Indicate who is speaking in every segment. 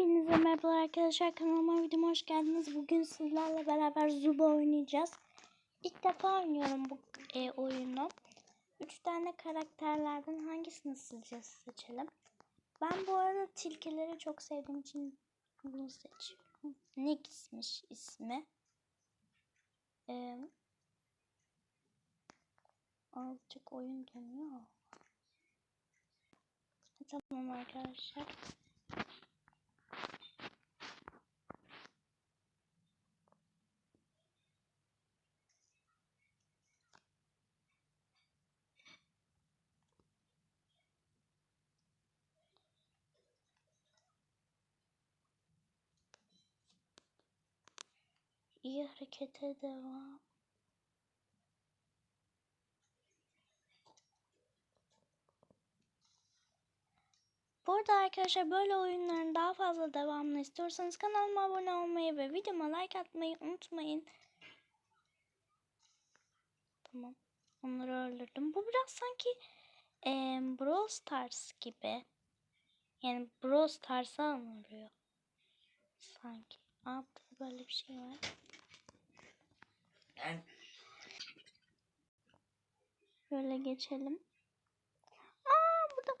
Speaker 1: Hepinize merhaba arkadaşlar kanalıma videoma hoş geldiniz. Bugün sizlerle beraber Zuba oynayacağız. İlk defa oynuyorum bu e, oyunu. Üç tane karakterlerden hangisini sizce seçelim? Ben bu arada tilkileri çok sevdiğim için bunu seçiyorum. Nix'miş ismi. Ee, azıcık oyun dönüyor. Tamam arkadaşlar. İyi harekete devam. Bu arada arkadaşlar böyle oyunların daha fazla devamını istiyorsanız kanalıma abone olmayı ve videoma like atmayı unutmayın. Tamam. Onları öldürdüm. Bu biraz sanki e, Brawl Stars gibi. Yani Brawl Stars'a anılıyor. Sanki. Aa burada böyle bir şey var. Böyle geçelim. Aa burada,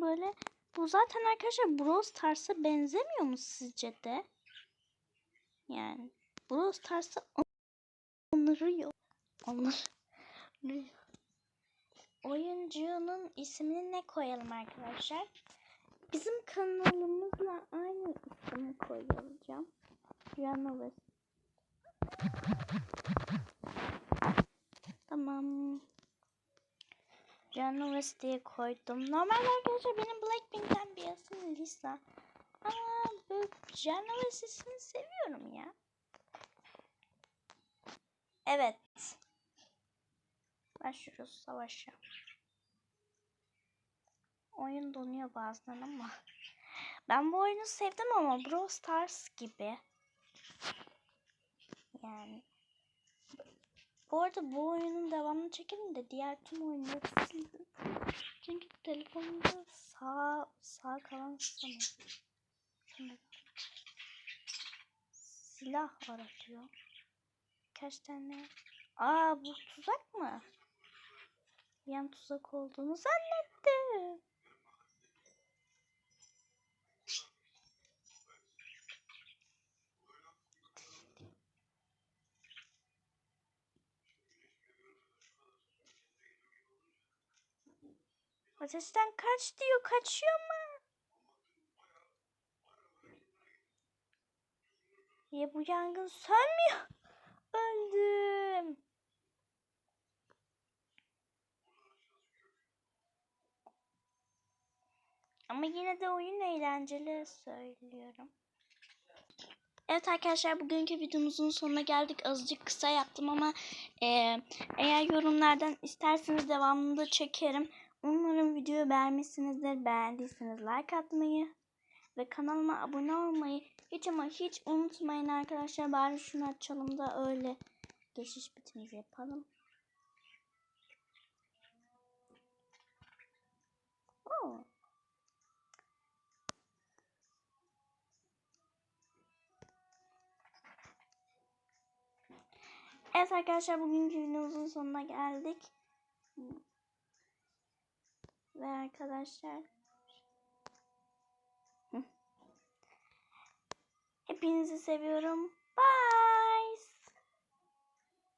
Speaker 1: böyle. Bu zaten arkadaşlar Brawl Stars'a benzemiyor mu sizce de? Yani Brawl Stars'a onarıyor. Onarıyor. Oyuncunun ismini ne koyalım arkadaşlar? Bizim kanalımızla aynı ismi koyacağım. Canavar. Tamam. Canavar diye koydum. Normalde arkadaşlar benim Blackpink'ten bir isim Lisa. Ama bu Canavar ismini seviyorum ya. Evet. Başlıyoruz savaşa. Oyun donuyor bazen ama. Ben bu oyunu sevdim ama Brawl Stars gibi. Yani. Bu arada bu oyunun devamını çekelim de diğer tüm oyunları sildim. Çünkü telefonumda sağ sağ kalan istemiyorum. Silah aratıyor. Kaç tane? Aa bu tuzak mı? Yan tuzak olduğunu zannettim. Ateşten kaç diyor. Kaçıyor mu? Ya bu yangın sönmüyor. Öldüm. Ama yine de oyun eğlenceli söylüyorum. Evet arkadaşlar bugünkü videomuzun sonuna geldik. Azıcık kısa yaptım ama e, eğer yorumlardan isterseniz devamını da çekerim. Umarım videoyu beğenmişsinizdir. Beğendiyseniz like atmayı ve kanalıma abone olmayı hiç ama hiç unutmayın arkadaşlar. Bari şunu açalım da öyle geçiş bitimizi yapalım. Oo. Evet arkadaşlar bugünkü videomuzun sonuna geldik. Ve arkadaşlar hepinizi seviyorum. Bye.